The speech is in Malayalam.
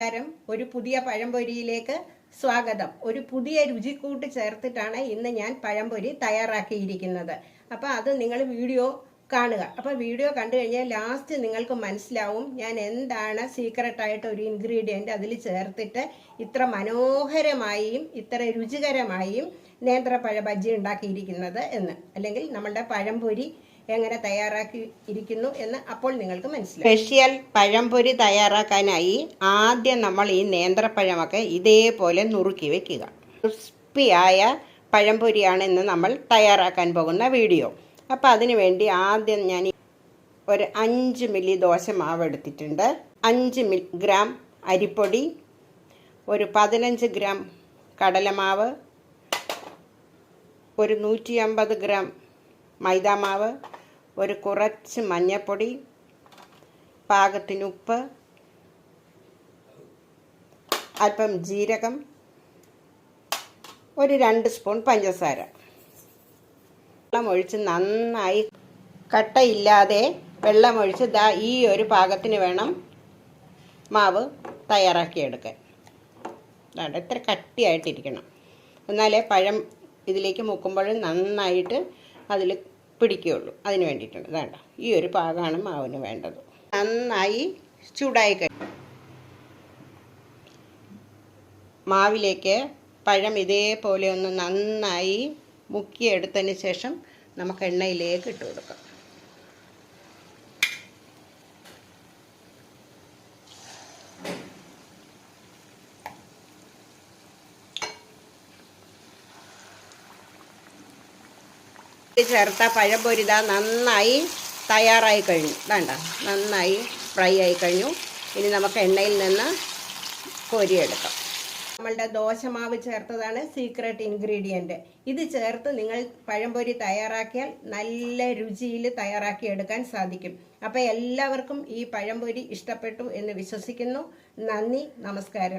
നമസ്കാരം. ഒരു പുതിയ പഴംപൊരിയിലേക്ക് സ്വാഗതം. ഒരു പുതിയ രുചിക്കൂട്ട് ചേർത്തിട്ടാണ് ഇന്ന് ഞാൻ പഴംപൊരി തയ്യാറാക്കിയിരിക്കുന്നത്. അപ്പോൾ അത് നിങ്ങൾ വീഡിയോ കാണുക. അപ്പോൾ വീഡിയോ കണ്ടു കഴിഞ്ഞാൽ ലാസ്റ്റ് നിങ്ങൾക്ക് മനസ്സിലാവും ഞാൻ എന്താണ് സീക്രട്ട് ആയിട്ട് ഒരു ഇൻഗ്രീഡിയന്റ് അതിൽ ചേർത്തിട്ട് ഇത്ര മനോഹരമായും ഇത്ര രുചികരമായും നേന്ത്രപ്പഴ ബജ്ജി ഉണ്ടാക്കിയിരിക്കുന്നത് എന്ന്. അല്ലെങ്കിൽ നമ്മളുടെ പഴംപൊരി എങ്ങനെ തയ്യാറാക്കി ഇരിക്കുന്നു എന്ന് അപ്പോൾ നിങ്ങൾക്ക് മനസ്സിലായി. സ്പെഷ്യൽ പഴംപൊരി തയ്യാറാക്കാനായി ആദ്യം നമ്മൾ ഈ നേന്ത്രപ്പഴമൊക്കെ ഇതേപോലെ നുറുക്കി വെക്കുക. ക്രിസ്പിയായ പഴംപൊരിയാണ് ഇന്ന് നമ്മൾ തയ്യാറാക്കാൻ പോകുന്ന വീഡിയോ. അപ്പോൾ അതിനു വേണ്ടി ആദ്യം ഞാൻ ഒരു അഞ്ച് മില്ലി ദോശ മാവ് എടുത്തിട്ടുണ്ട്. അഞ്ച് മിൽ ഗ്രാം അരിപ്പൊടി ഒരു പതിനഞ്ച് ഗ്രാം കടലമാവ് ഒരു നൂറ്റി അമ്പത് ഗ്രാം മൈദാമാവ് ഒരു കുറച്ച് മഞ്ഞൾപ്പൊടി പാകത്തിന് ഉപ്പ് അല്പം ജീരകം ഒരു രണ്ട് സ്പൂൺ പഞ്ചസാര. വെള്ളമൊഴിച്ച് നന്നായി കട്ടയില്ലാതെ വെള്ളമൊഴിച്ച് ദാ ഈ ഒരു പാകത്തിന് വേണം മാവ് തയ്യാറാക്കിയെടുക്കാൻ അതാണ് ഇത്ര കട്ടിയായിട്ടിരിക്കണം. എന്നാലേ പഴം ഇതിലേക്ക് മുക്കുമ്പോൾ നന്നായിട്ട് അതിൽ പിടിക്കുകയുള്ളൂ. അതിന് വേണ്ടിയിട്ടുണ്ട്. വേണ്ട ഈ ഒരു പാകമാണ് മാവിന് വേണ്ടത്. നന്നായി ചൂടായി കഴിഞ്ഞു മാവിലേക്ക് പഴം ഇതേപോലെ ഒന്ന് നന്നായി മുക്കിയെടുത്തതിന് ശേഷം നമുക്ക് എണ്ണയിലേക്ക് ഇട്ട് കൊടുക്കാം. ചേർത്ത പഴംപൊരിത നന്നായി തയ്യാറായി കഴിഞ്ഞു. വേണ്ട നന്നായി ഫ്രൈ ആയി കഴിഞ്ഞു. ഇനി നമുക്ക് എണ്ണയിൽ നിന്ന് കോരിയെടുക്കാം നമ്മളുടെ ദോശമാവ് ചേർത്തതാണ് സീക്രട്ട് ഇൻഗ്രീഡിയന്റ് ഇത് ചേർത്ത് നിങ്ങൾ പഴംപൊരി തയ്യാറാക്കിയാൽ നല്ല രുചിയിൽ തയ്യാറാക്കി എടുക്കാൻ സാധിക്കും. അപ്പോൾ എല്ലാവർക്കും ഈ പഴംപൊരി ഇഷ്ടപ്പെട്ടു എന്ന് വിശ്വസിക്കുന്നു. നന്ദി നമസ്കാരം.